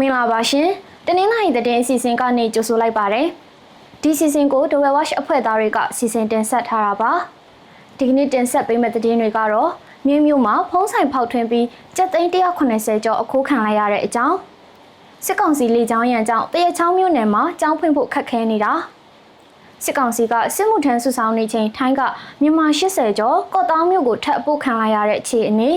မင်္ဂလာပါရှင်တနင်္လာရီသတင်းအစီအစဉ်ကနေကြိုဆိုလိုက်ပါတယ်ဒီစီစဉ်ကို The Watch အဖွဲ့သားတွေကစီစဉ်တင်ဆက်ထားတာပါဒီကနေ့တင်ဆက်ပေးမယ့်သတင်းတွေကတော့မြို့မြို့မှာဖုံးဆိုင်ဖောက်ထွင်းပြီးကျပ်သိန်း180ကျော်အခိုးခံလိုက်ရတဲ့အကြောင်းစစ်ကောင်စီလေကြောင်းရန်ကြောင့်တရချောင်းမြို့နယ်မှာကြောင်းဖွင့်ဖို့ခက်ခဲနေတာစစ်ကောင်စီကစစ်မှုထမ်းစုဆောင်နေချိန်ထိုင်းကမြန်မာ80ကျော်ကော့တောင်းမြို့ကိုထပ်အပို့ခံလိုက်ရတဲ့အခြေအနေ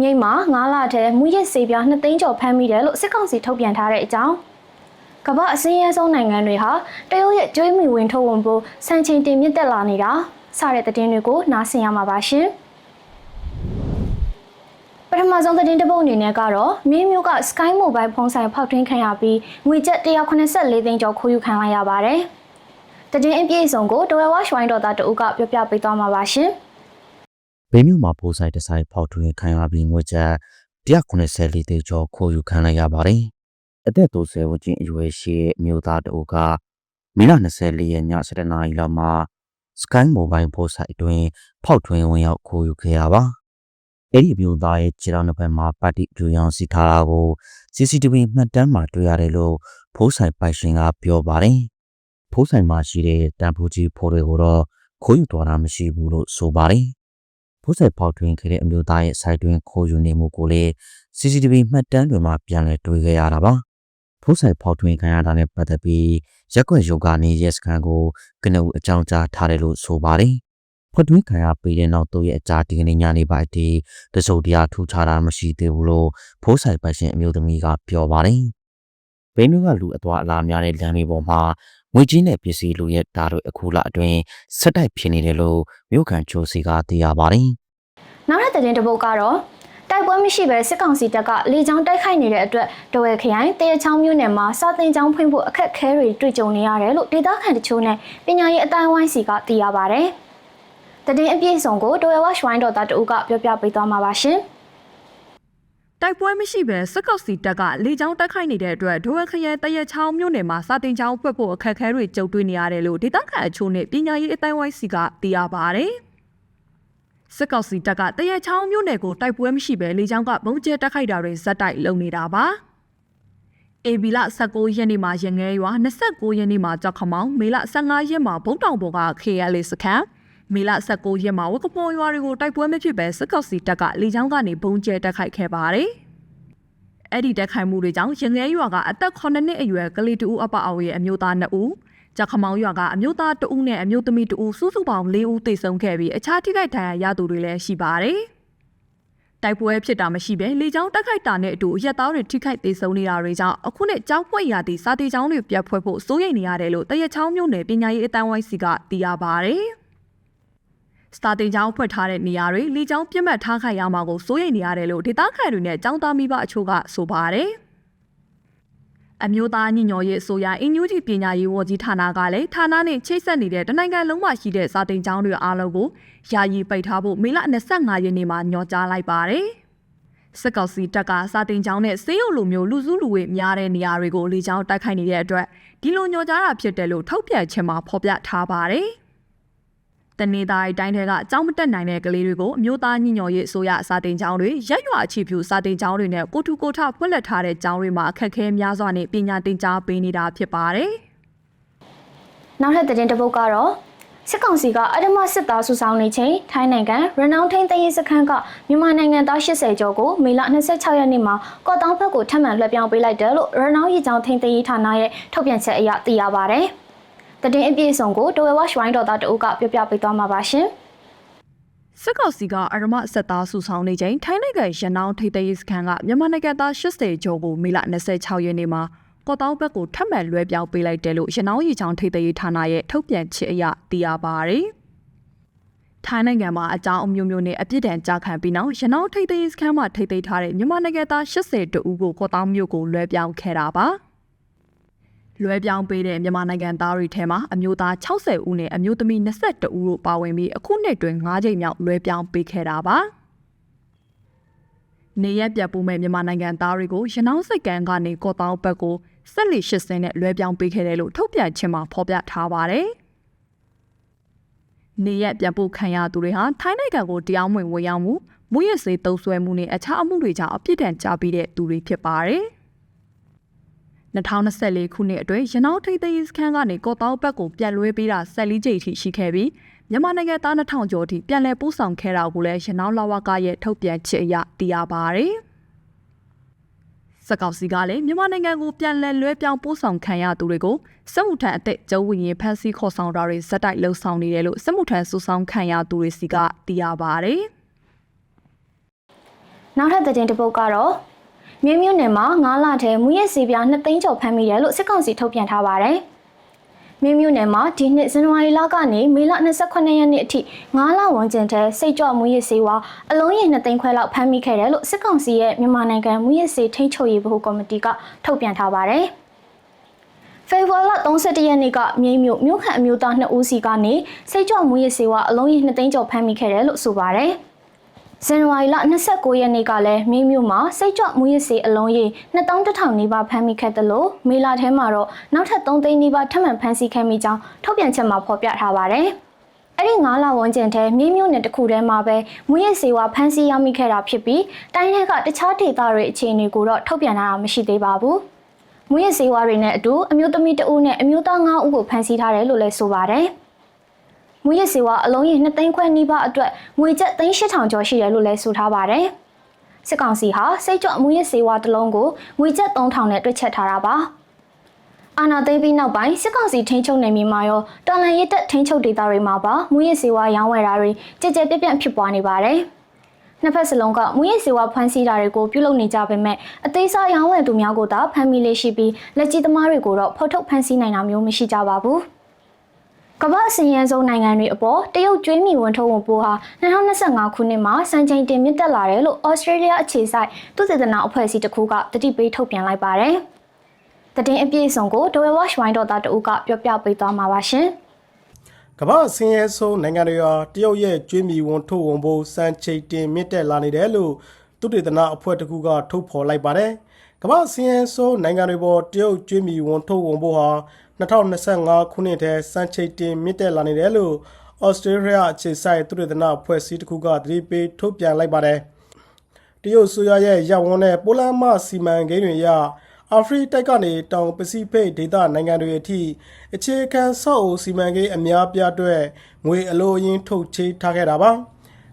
မြိတ်မှာ9လထဲမူရစ်စေပြား2သိန်းကျော်ဖမ်းမိတယ်လို့စစ်ကောင်စီထုတ်ပြန်ထားတဲ့အကြောင်းကမ္ဘာအစင်းရဲဆုံးနိုင်ငံတွေဟာတရုတ်ရဲ့ကျွေးမီဝင်ထုတ်ဝင်ဖို့စံချိန်တင်မြင့်တက်လာနေတာစတဲ့သတင်းတွေကိုနားဆင်ရမှာပါရှင်ပထမဆုံးသတင်းတစ်ပုဒ်အနေနဲ့ကတော့မင်းမျိုးက Sky Mobile ဖုန်းဆိုင်ဖောက်ထွင်းခံရပြီးငွေကျပ်184သိန်းကျော်ခိုးယူခံလိုက်ရပါတယ်။တည်င်းအပြည့်အစုံကို Dwell Watch Wine တော်သားတဦးကပြောပြပေးသွားမှာပါရှင်။ ဘေးမြို့မှာပိုးဆိုင်တစ်ဆိုင်ဖောက်ထွင်းခံရပြီးငွေကျပ်194တေကျော်ခိုးယူခံလိုက်ရပါတယ်။အသက်30ဝန်းကျင်အရွယ်ရှိတဲ့အမျိုးသားတအုပ်ကမီလ24ရက်ည7:00နာရီလောက်မှာ Sky Mobile ပိုးဆိုင်အတွင်းဖောက်ထွင်းဝင်ရောက်ခိုးယူခဲ့ရပါ။အဲ့ဒီအမျိုးသားရဲ့ခြေထောက်နှစ်ဖက်မှာပတ်တိပြူရောင်စီထားတာကို CCTV မှတ်တမ်းမှာတွေ့ရတယ်လို့ဖိုးဆိုင်ပိုင်ရှင်ကပြောပါတယ်။ဖိုးဆိုင်မှာရှိတဲ့တန်ဖိုးကြီးဖိုးတွေကိုတော့ခိုးယူသွားတာမရှိဘူးလို့ဆိုပါတယ်။ ဖိုးဆိုင်ပေါက်တွင်ခဲ့တဲ့အမျိုးသားရဲ့စိုက်တွင်ခိုးယူနေမှုကိုလည်း CCTV မှတ်တမ်းတွေမှာပြန်လည်တွေ့ခဲ့ရတာပါဖိုးဆိုင်ပေါက်တွင်ခံရတာနဲ့ပတ်သက်ပြီးရက်ွက်ယောဂနေရဲစခန်းကိုကနဦးအကြောင်းကြားထားတယ်လို့ဆိုပါတယ်ဖွက်တွင်းခံရပြီးတဲ့နောက်တော့ရဲ့အကြာဒီကနေ့ညနေပိုင်းတီတစုံတရာထူခြားတာမရှိသေးဘူးလို့ဖိုးဆိုင်ပိုင်ရှင်အမျိုးသမီးကပြောပါတယ်ဘိန်းမျိုးကလူအသွားအလာများတဲ့လမ်းတွေပေါ်မှာငွေကြီးနဲ့ပစ္စည်းလူရဲ့ဓာတ်တွေအခုလအတွင်းဆက်တိုက်ဖြစ်နေတယ်လို့မြို့ခံချိုစီကသိရပါတယ် နောက်တဲ့သတင်းတစ်ပုဒ်ကတော့တိုက်ပွဲမရှိဘဲစစ်ကောင်စီတပ်ကလေကြောင်းတိုက်ခိုက်နေတဲ့အတွက်တဝဲခရိုင်တရချောင်းမြို့နယ်မှာစာတင်ကျောင်းဖွင့်ဖို့အခက်အခဲတွေတွေ့ကြုံနေရတယ်လို့ဒေသခံတချို့နဲ့ပညာရေးအတိုင်းဝိုင်းစီကသိရပါဗျ။တည်င်းအပြည့်အစုံကိုတဝဲဝါရှဝိုင်းတော်သားတဦးကပြောပြပေးသွားမှာပါရှင်။တိုက်ပွဲမရှိဘဲစက်ကောက်စီတပ်ကလေကြောင်းတိုက်ခိုက်နေတဲ့အတွက်ဒိုဝဲခရဲတရက်ချောင်းမြို့နယ်မှာစာတင်ချောင်းဖွက်ဖို့အခက်အခဲတွေကြုံတွေ့နေရတယ်လို့ဒေသခံအချို့နဲ့ပညာရေးအတိုင်းဝိုင်းစီကသိရပါဗျ။ စက်ကောက်စီတပ်ကတရက်ချောင်းမြို့နယ်ကိုတိုက်ပွဲမရှိဘဲလေကြောင်းကဘုံကျဲတိုက်ခိုက်တာတွေဇက်တိုက်လုပ်နေတာပါ။အေဘီလ19ရက်နေ့မှာရငဲရွာ29ရက်နေ့မှာကြောက်ခမောင်မေလ15ရက်မှာဘုံတောင်ပေါ်က KL စခန်းမေလ19ရက်မှာဝကပေါ်ရွာတွေကိုတိုက်ပွဲမဖြစ်ပဲစစ်ကောက်စီတပ်ကလေကြောင်းကနေဘုံကျဲတိုက်ခိုက်ခဲ့ပါတယ်။အဲ့ဒီတိုက်ခိုက်မှုတွေကြောင့်ရငဲရွာကအသက်9နှစ်အရွယ်ကလေးတူအပအဝရဲ့အမျိုးသား2ဦး ကြောက်ခမောင်ရွာကအမျိုးသား2ဦးနဲ့အမျိုးသမီး2ဦးစုစုပေါင်း4ဦးသေဆုံးခဲ့ပြီးအခြားထိခိုက်ဒဏ်ရာရသူတွေလည်းရှိပါတယ်။တိုက်ပွဲဖြစ်တာမရှိပဲလေကြောင်းတိုက်ခိုက်တာနဲ့အတူရက်သားတွေထိခိုက်သေးဆုံးနေတာတွေကြောင့်အခုနဲ့ကြောင်းဖွက်ရသည့်စာတီကျောင်းတွေပြတ်ဖွဲ့ဖို့စိုးရိမ်နေရတယ်လို့တရချောင်းမြို့နယ်ပညာရေးအတန်းဝိုင်းစီကသိရပါဗျ။စတာတင်ကျောင်းဖွက်ထားတဲ့နေရာတွေလေကြောင်းပြတ်မှတ်ထားခိုင်ရမှာကိုစိုးရိမ်နေရတယ်လို့ဒေသခံတွေနဲ့ကျောင်းသားမိဘအချို့ကဆိုပါတယ်။ အမျိုးသားညီညွတ်ရေးအစိုးရအင်ညူဂျီပညာရေးဝန်ကြီးဌာနကလည်းဌာနနဲ့ချိတ်ဆက်နေတဲ့တနိုင်ငံလုံးမှာရှိတဲ့စာတင်ကျောင်းတွေအားလုံးကိုယာယီပိတ်ထားဖို့မေလ25ရက်နေ့မှာညွှန်ကြားလိုက်ပါတယ်။စစ်ကောင်စီတပ်ကစာတင်ကျောင်းနဲ့စေးရုံလိုမျိုးလူစုလူဝေးများတဲ့နေရာတွေကိုလေကြောင်းတိုက်ခိုက်နေတဲ့အတွက်ဒီလိုညွှန်ကြားတာဖြစ်တယ်လို့ထုတ်ပြန်ချက်မှာဖော်ပြထားပါတယ်။ တနေသားတိုင်းတွေကကြောင်းမတက်နိုင်တဲ့ကလေးတွေကိုအမျိုးသားညီညွတ်ရေးအစိုးရစာတင်ကျောင်းတွေရက်ရွာအခြေပြုစာတင်ကျောင်းတွေနဲ့ကိုထူကိုထဖွင့်လှစ်ထားတဲ့ကျောင်းတွေမှာအခက်အခဲများစွာနဲ့ပညာသင်ကြားပေးနေတာဖြစ်ပါတယ်။နောက်ထပ်သတင်းတစ်ပုဒ်ကတော့စစ်ကောင်စီကအဓမ္မစစ်သားစုဆောင်နေချိန်ထိုင်းနိုင်ငံရနောင်းထိန်တရေးစခန်းကမြန်မာနိုင်ငံသား80ကျော်ကိုမေလ26ရက်နေ့မှာကော့တောင်းဘက်ကိုထပ်မံလွှဲပြောင်းပေးလိုက်တယ်လို့ရနောင်းရီကျောင်းထိန်တရေးဌာနရဲ့ထုတ်ပြန်ချက်အရသိရပါဗျ။ တည်င်းအပြည့်အစုံကိုတဝဲဝါရှဝိုင်းတော်သားတအုပ်ကပြောပြပေးသွားမှာပါရှင်။စစ်ကောင်စီကအရမဆက်သားစုဆောင်နေချိန်ထိုင်းနိုင်ငံရနောင်းထိပ်သိမ်းစခန်းကမြန်မာနိုင်ငံသား80ကျော်ကိုမေလ26ရက်နေ့မှာကော့တောင်းဘက်ကိုထပ်မံလွှဲပြောင်းပေးလိုက်တယ်လို့ရနောင်းရီချောင်းထိပ်သိမ်းဌာနရဲ့ထုတ်ပြန်ချက်အရသိရပါဗျ။ထိုင်းနိုင်ငံမှာအကြောင်းအမျိုးမျိုးနဲ့အပြစ်ဒဏ်ကြာခံပြီးနောက်ရနောင်းထိပ်သိမ်းစခန်းမှာထိပ်သိမ်းထားတဲ့မြန်မာနိုင်ငံသား80တဦးကိုကော့တောင်းမြို့ကိုလွှဲပြောင်းခဲ့တာပါ။ လွဲပြောင်းပေးတဲ့မြန်မာနိုင်ငံသားတွေထဲမှာအမျိုးသား60ဦးနဲ့အမျိုးသမီး22ဦးတို့ပါဝင်ပြီးအခုနှစ်တွင်9ကြိမ်မြောက်လွဲပြောင်းပေးခဲ့တာပါနေရပြပူမဲ့မြန်မာနိုင်ငံသားတွေကိုရနောင်းစိတ်ကန်းကနေကော့တောင်းဘက်ကိုဆက်လက်ရှစ်စင်းနဲ့လွဲပြောင်းပေးခဲ့တယ်လို့ထုတ်ပြန်ခြင်းမှာဖော်ပြထားပါတယ်နေရပြန်ပို့ခံရသူတွေဟာထိုင်းနိုင်ငံကိုတရားမဝင်ဝင်ရောက်မှုမူရစေတုံးဆွဲမှုနဲ့အခြားအမှုတွေကြောင့်အပြစ်ဒဏ်ကြပြီးတဲ့သူတွေဖြစ်ပါတယ်။ 2024ခုနှစ်အတွင်းရနောင်းထိပ်သိမ်းစခန်းကနေကော့တောက်ဘက်ကိုပြန်လွှဲပေးတာ14ကြိမ်ထိရှိခဲ့ပြီးမြန်မာနိုင်ငံသား2000ကျော်ထိပြန်လည်ပို့ဆောင်ခဲ့တာကိုလည်းရနောင်းလဝကရဲ့ထုတ်ပြန်ချက်အရသိရပါတယ်။စကောက်စီကလည်းမြန်မာနိုင်ငံကိုပြန်လည်လွှဲပြောင်းပို့ဆောင်ခံရသူတွေကိုစစ်မှုထမ်းအသက်ကျုံဝင်ရင်ဖမ်းဆီးခေါ်ဆောင်တာတွေဇက်တိုက်လှုပ်ဆောင်နေတယ်လို့စစ်မှုထမ်းစုဆောင်ခံရသူတွေစီကသိရပါတယ်။နောက်ထပ်သတင်းတစ်ပုဒ်ကတော့ မြင်းမြို့နယ်မှာ9လထဲမူရစ်စီပြား2သိန်းကျော်ဖမ်းမိတယ်လို့စစ်ကောင်စီထုတ်ပြန်ထားပါတယ်။မြင်းမြို့နယ်မှာဒီနှစ်ဇန်နဝါရီလကနေမေလ28ရက်နေ့အထိ9လဝန်းကျင်ထဲစိတ်ကြွမူရစ်စေဝါအလုံးရေ2သိန်းခွဲလောက်ဖမ်းမိခဲ့တယ်လို့စစ်ကောင်စီရဲ့မြန်မာနိုင်ငံမူရစ်စေထိန်းချုပ်ရေးဗဟိုကော်မတီကထုတ်ပြန်ထားပါတယ်။ဖေဖော်ဝါရီ31ရက်နေ့ကမြိတ်မြို့မြို့ခန့်အမျိုးသား2ဦးစီကနေစိတ်ကြွမူရစ်စေဝါအလုံးရေ2သိန်းကျော်ဖမ်းမိခဲ့တယ်လို့ဆိုပါတယ်။ ဇန်နဝါရီလ29ရက်နေ့ကလည်းမင်းမြို့မှာစိတ်ကြွမူရစ်စေအလုံးရေ2100နီးပါးဖမ်းမိခဲ့တယ်လို့မေလထဲမှာတော့နောက်ထပ်3သိန်းနီးပါးထပ်မံဖမ်းဆီးခဲ့မိကြောင်းထုတ်ပြန်ချက်မှာဖော်ပြထားပါတယ်။အဲ့ဒီ9လဝန်းကျင်ထဲမင်းမြို့နယ်တစ်ခုထဲမှာပဲမူရစ်စေဝါဖမ်းဆီးရမိခဲ့တာဖြစ်ပြီးတိုင်းထဲကတခြားဒေသတွေအခြေအနေကိုတော့ထုတ်ပြန်ထားတာမရှိသေးပါဘူး။မူရစ်စေဝါတွေနဲ့အတူအမျိုးသမီးတဦးနဲ့အမျိုးသား9ဦးကိုဖမ်းဆီးထားတယ်လို့လည်းဆိုပါတယ်။ မူရစ်စေဝါအလုံးရေ2သိန်းခွဲနီးပါးအတွက်ငွေကျပ်3800ကျော်ရှိတယ်လို့လည်းဆိုထားပါတယ်။စစ်ကောင်စီဟာစိတ်ကြွမူရစ်စေဝါတစ်လုံးကိုငွေကျပ်3000နဲ့တွက်ချက်ထားတာပါ။အာနာသိမ်းပြီးနောက်ပိုင်းစစ်ကောင်စီထိန်းချုပ်နေမြေမှာရောတော်လန်ရစ်တက်ထိန်းချုပ်ဒေသတွေမှာပါမူရစ်စေဝါရောင်းဝယ်တာတွေကြကြပြက်ပြက်ဖြစ်ပွားနေပါတယ်။နှစ်ဖက်စလုံးကမူရစ်စေဝါဖမ်းဆီးတာတွေကိုပြုလုပ်နေကြပေမဲ့အသေးစားရောင်းဝယ်သူများကိုသာဖမ်းမိလေးရှိပြီးလက်ကြီးသမားတွေကိုတော့ဖော်ထုတ်ဖမ်းဆီးနိုင်တာမျိုးမရှိကြပါဘူး။ ကမ္ဘာအစင်ရန်ဆုံးနိုင်ငံတွေအပေါ်တရုတ်ကျွေးမြီဝန်ထုတ်ဝန်ပိုးဟာ2025ခုနှစ်မှာစံချိန်တင်မြင့်တက်လာတယ်လို့ဩစတြေးလျအခြေစိုက်သုတေသနအဖွဲ့အစည်းတစ်ခုကတတိပေးထုတ်ပြန်လိုက်ပါတယ်။သတင်းအပြည့်အစုံကို Dwell Watch Wine တော်သားတဦးကပြောပြပေးသွားမှာပါရှင်။ကမ္ဘာအစင်းရဲဆုံးနိုင်ငံတွေဟာတရုတ်ရဲ့ကျွေးမီဝန်ထုတ်ဝန်ဖို့စံချိန်တင်မြင့်တက်လာနေတယ်လို့သုတေသနအဖွဲ့တစ်ခုကထုတ်ဖော်လိုက်ပါတယ်။ကမ္ဘာအစင်းရဲဆုံးနိုင်ငံတွေပေါ်တရုတ်ကျွေးမီဝန်ထုတ်ဝန်ဖို့ဟာ 2025ခုနှစ်ထဲစံချိန်တင်မြင့်တက်လာနေတယ်လို့ဩစတြေးလျအခြေစိုက်သုတေသနအဖွဲ့အစည်းတစ်ခုကသတိပေးထုတ်ပြန်လိုက်ပါတယ်။တရုတ်ဆိုရရဲ့ရပ်ဝန်းနဲ့ပိုလန်မစီမံကိန်းတွေအရအာဖရိတိုက်ကနေတောင်ပစိဖိတ်ဒေသနိုင်ငံတွေအထိအခြေခံဆောက်အုံစီမံကိန်းအများပြားအတွက်ငွေအလိုအရင်ထုတ်ချေးထားခဲ့တာပါ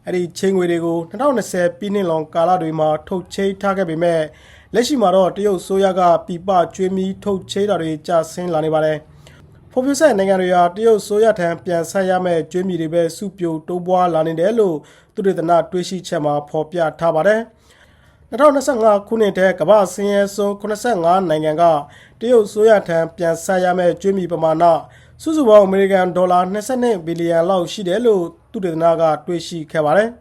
အဲ့ဒီချင်းငွေတွေကို2020ပြည်နှစ်လွန်ကာလတွေမှာထုတ်ချေးထားခဲ့ပေမဲ့ လက်ရှိမှာတော့တရုတ်ဆိုရကပြပကျွေးမီထုတ်ချေးတာတွေကျဆင်းလာနေပါတယ်ဖွံ့ဖြိုးဆဲနိုင်ငံတွေဟာတရုတ်ဆိုရထံပြန်ဆက်ရမယ့်ကျွေးမီတွေပဲစုပြိုတိုးပွားလာနေတယ်လို့သူတေသနတွေးရှိချက်မှာဖော်ပြထားပါတယ်2025ခုနှစ်ထဲကမ္ဘာစင်းရဲဆုံး85နိုင်ငံကတရုတ်ဆိုရထံပြန်ဆက်ရမယ့်ကျွေးမီပမာဏစုစုပေါင်းအမေရိကန်ဒေါ်လာ22ဘီလီယံလောက်ရှိတယ်လို့သူတေသနကတွေးရှိခဲ့ပါတယ်။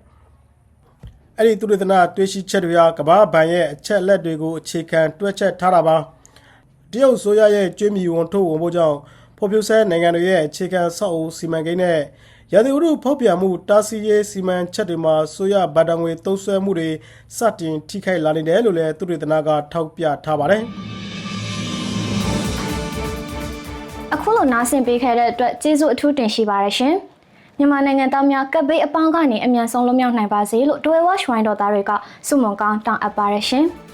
အဲ့ဒီသူတေသနတွေးရှိချက်တွေဟာကမ္ဘာဘဏ်ရဲ့အချက်လက်တွေကိုအခြေခံတွက်ချက်ထားတာပါ။တရုတ်ဆိုရရဲ့ကျွေးမီဝန်ထုတ်ဝန်ဖို့ကြောင့်ဖော်ပြဆဲနိုင်ငံတွေရဲ့အခြေခံဆောက်အုံစီမံကိန်းနဲ့ရာသီဥတုဖောက်ပြန်မှုတာစီရေးစီမံချက်တွေမှာဆိုရဗတ်တံငွေသုံးစွဲမှုတွေစတင်ထိခိုက်လာနေတယ်လို့လည်းသူတေသနကထောက်ပြထားပါတယ်။အခုလိုနားဆင်ပေးခဲ့တဲ့အတွက်ကျေးဇူးအထူးတင်ရှိပါတယ်ရှင်။ မြန်မာနိုင်ငံသားများကပ်ဘေးအပေါင်းကနေအမြန်ဆုံးလွတ်မြောက်နိုင်ပါစေလို့ Dwell Watch Wine တော်သားတွေကဆုမွန်ကောင်းတောင်းအပ်ပါတယ်ရှင်။